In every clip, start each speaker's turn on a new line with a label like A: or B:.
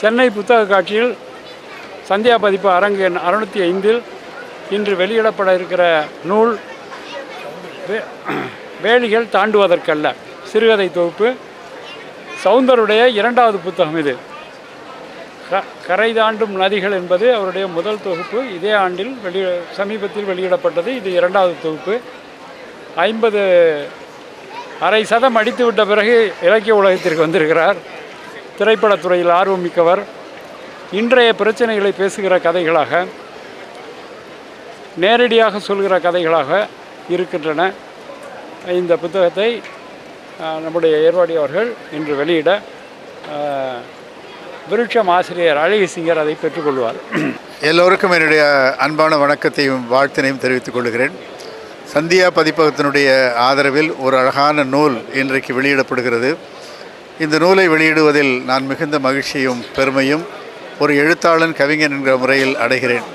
A: சென்னை புத்தக காட்சியில் சந்தியா பதிப்பு அரங்கு எண் அறுநூற்றி ஐந்தில் இன்று வெளியிடப்பட இருக்கிற நூல் வே- வேலிகள் தாண்டுவதற்கல்ல. சிறுகதை தொகுப்பு. சவுந்தருடைய இரண்டாவது புத்தகம் இது. க கரை தாண்டும் நதிகள் என்பது அவருடைய முதல் தொகுப்பு. இதே ஆண்டில் வெளி சமீபத்தில் வெளியிடப்பட்டது. இது இரண்டாவது தொகுப்பு. ஐம்பது அரை சதம் அடித்து விட்ட பிறகு இலக்கிய உலகத்திற்கு வந்திருக்கிறார். திரைப்படத்துறையில் ஆர்வம் மிக்கவர் இன்றைய பிரச்சனைகளை பேசுகிற கதைகளாக நேரடியாக சொல்கிற கதைகளாக இருக்கின்றன. இந்த புத்தகத்தை நம்முடைய ஏர்வாடி அவர்கள் இன்று வெளியிட விருட்சம் ஆசிரியர் அழகி சிங்கர் அதை பெற்றுக்கொள்வார்
B: எல்லோருக்கும் என்னுடைய அன்பான வணக்கத்தையும் வாழ்த்தினையும் தெரிவித்துக் கொள்கிறேன். சந்தியா பதிப்பகத்தினுடைய ஆதரவில் ஒரு அழகான நூல் இன்றைக்கு வெளியிடப்படுகிறது. இந்த நூலை வெளியிடுவதில் நான் மிகுந்த மகிழ்ச்சியும் பெருமையும் ஒரு எழுத்தாளன் கவிஞன் என்கிற முறையில் அடைகிறேன்.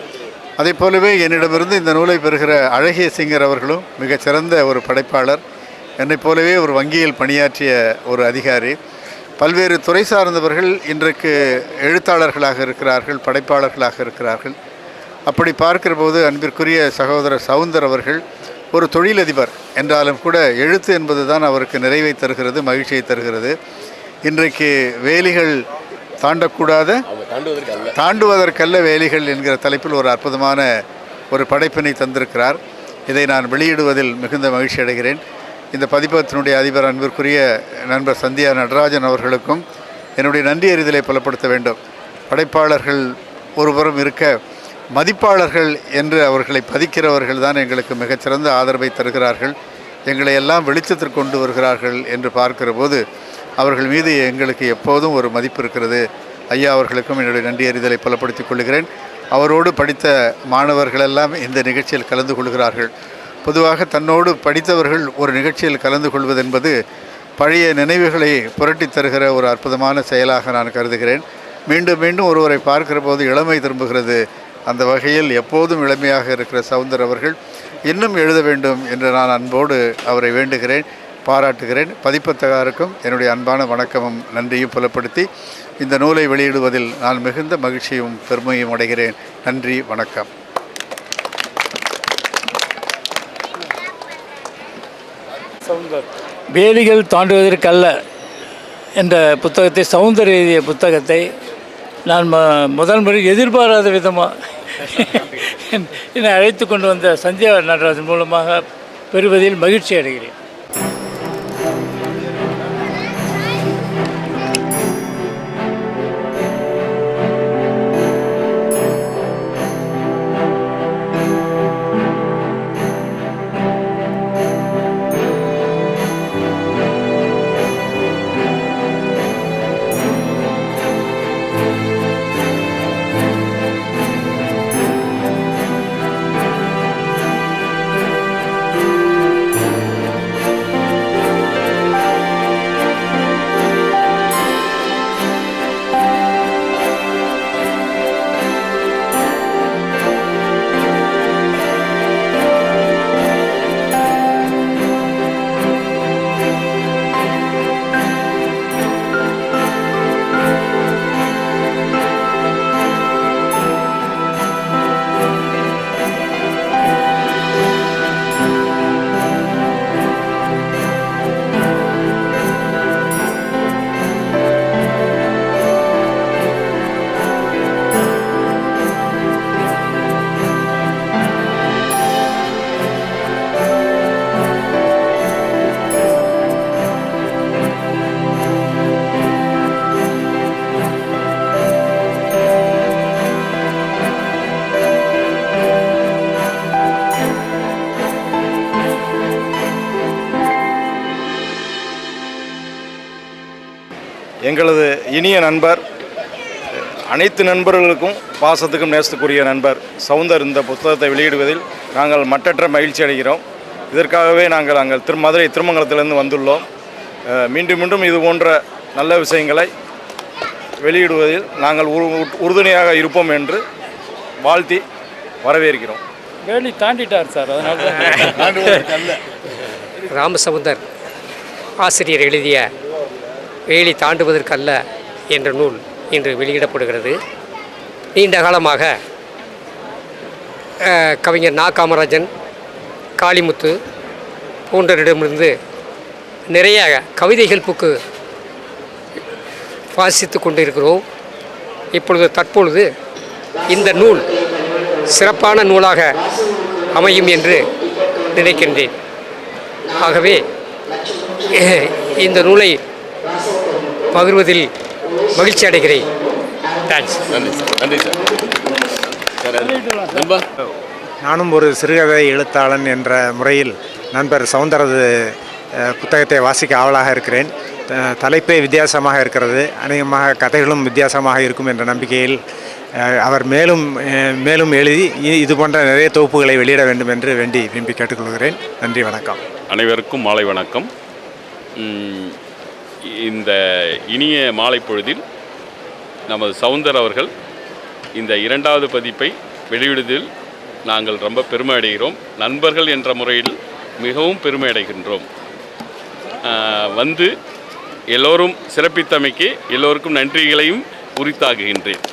B: அதைப் போலவே என்னிடமிருந்து இந்த நூலை பெறுகிற அழகிய சிங்கர் அவர்களும் மிகச்சிறந்த ஒரு படைப்பாளர் என்னைப் போலவே ஒரு வங்கியில் பணியாற்றிய ஒரு அதிகாரி. பல்வேறு துறை சார்ந்தவர்கள் இன்றைக்கு எழுத்தாளர்களாக இருக்கிறார்கள் படைப்பாளர்களாக இருக்கிறார்கள். அப்படி பார்க்கிற போது அன்பிற்குரிய சகோதரர் சவுந்தர் அவர்கள் ஒரு தொழிலதிபர் என்றாலும் கூட எழுத்து என்பது தான் அவருக்கு நிறைவை தருகிறது மகிழ்ச்சியை தருகிறது. இன்றைக்கு வேலிகள் தாண்டக்கூடாத. தாண்டுவதற்கல்ல வேலிகள் என்கிற தலைப்பில் ஒரு அற்புதமான ஒரு படைப்பினை தந்திருக்கிறார். இதை நான் வெளியிடுவதில் மிகுந்த மகிழ்ச்சி அடைகிறேன். இந்த பதிப்பகத்தினுடைய அதிபர் அன்பிற்குரிய நண்பர் சந்தியா நடராஜன் அவர்களுக்கும் என்னுடைய நன்றி அறிதலை புலப்படுத்த வேண்டும். படைப்பாளர்கள் ஒருபுறம் இருக்க மதிப்பாளர்கள் என்று அவர்களை பதிக்கிறவர்கள் தான் எங்களுக்கு மிகச்சிறந்த ஆதரவை தருகிறார்கள். எங்களை எல்லாம் வெளிச்சத்திற்கு கொண்டு வருகிறார்கள் என்று பார்க்கிற போது அவர்கள் மீது எங்களுக்கு எப்போதும் ஒரு மதிப்பு இருக்கிறது. ஐயா அவர்களுக்கும் என்னுடைய நன்றி அறிதலை கொள்கிறேன். அவரோடு படித்த மாணவர்களெல்லாம் இந்த நிகழ்ச்சியில் கலந்து கொள்கிறார்கள். பொதுவாக தன்னோடு படித்தவர்கள் ஒரு நிகழ்ச்சியில் கலந்து கொள்வது என்பது பழைய நினைவுகளை புரட்டி தருகிற ஒரு அற்புதமான செயலாக நான் கருதுகிறேன். மீண்டும் மீண்டும் ஒருவரை பார்க்கிற போது இளமை திரும்புகிறது. அந்த வகையில் எப்போதும் இளமையாக இருக்கிற சவுந்தர் அவர்கள் இன்னும் எழுத வேண்டும் என்று நான் அன்போடு அவரை வேண்டுகிறேன். பாராட்டுகிறேன். பதிப்பத்தகாருக்கும் என்னுடைய அன்பான வணக்கமும் நன்றியும் புலப்படுத்தி இந்த நூலை வெளியிடுவதில் நான் மிகுந்த மகிழ்ச்சியும் பெருமையும் அடைகிறேன். நன்றி வணக்கம்.
C: வேலிகள் தாண்டுவதற்கல்ல என்ற புத்தகத்தை சவுந்தர் எழுதிய புத்தகத்தை நான் ம முதல் முறை எதிர்பாராத விதமாக என்னை அழைத்து கொண்டு வந்த சந்தியா நடராஜன் மூலமாக பெறுவதில் மகிழ்ச்சி அடைகிறேன்.
D: எங்களது இனிய நண்பர் அனைத்து நண்பர்களுக்கும் பாசத்துக்கும் நேசத்துக்குரிய நண்பர் சவுந்தர் இந்த புத்தகத்தை வெளியிடுவதில் நாங்கள் மட்டற்ற மகிழ்ச்சி அடைகிறோம். இதற்காகவே நாங்கள் அங்கே திரு மதுரை திருமங்கலத்திலிருந்து வந்துள்ளோம். மீண்டும் மீண்டும் இது போன்ற நல்ல விஷயங்களை வெளியிடுவதில் நாங்கள் உறு உறுதுணையாக இருப்போம் என்று வாழ்த்தி வரவேற்கிறோம்.
A: வேலி தாண்டிட்டார் சார் அதனால தான்.
E: ராமசமுந்தர் ஆசிரியர் எழுதிய வேலி தாண்டுவதற்கல்ல என்ற நூல் இன்று வெளியிடப்படுகிறது. நீண்ட காலமாக கவிஞர் நா. காமராஜன் காளிமுத்து போன்றவரிடமிருந்து நிறைய கவிதைகள் புக்கு வாசித்து கொண்டிருக்கிறோம். இப்பொழுது தற்பொழுது இந்த நூல் சிறப்பான நூலாக அமையும் என்று நினைக்கின்றேன். ஆகவே இந்த நூலை பகிர்வதில் மகிழ்ச்சி அடைகிறேன். தேங்க்ஸ்
F: நன்றி சார் நன்றி சார் சார் நண்பா?
G: நானும் ஒரு சிறுகதை எழுத்தாளன் என்ற முறையில் நண்பர் சவுந்தரது புத்தகத்தை வாசிக்க ஆவலாக இருக்கிறேன். தலைப்பே வித்தியாசமாக இருக்கிறது. அநேகமாக கதைகளும் வித்தியாசமாக இருக்கும் என்ற நம்பிக்கையில் அவர் மேலும் மேலும் எழுதி இது போன்ற நிறைய தொகுப்புகளை வெளியிட வேண்டும் என்று வேண்டி விரும்பி கேட்டுக்கொள்கிறேன். நன்றி வணக்கம்.
F: அனைவருக்கும் மாலை வணக்கம். இந்த இனிய மாலை பொழுதில் நமது சவுந்தர் அவர்கள் இந்த இரண்டாவது பதிப்பை வெளியிடுதில் நாங்கள் ரொம்ப பெருமை அடைகிறோம் நண்பர்கள் என்ற முறையில் மிகவும் பெருமை அடைகின்றோம் வந்து எல்லோரும் சிறப்பித்தமைக்கு எல்லோருக்கும் நன்றிகளையும் உரித்தாகுகின்றேன்.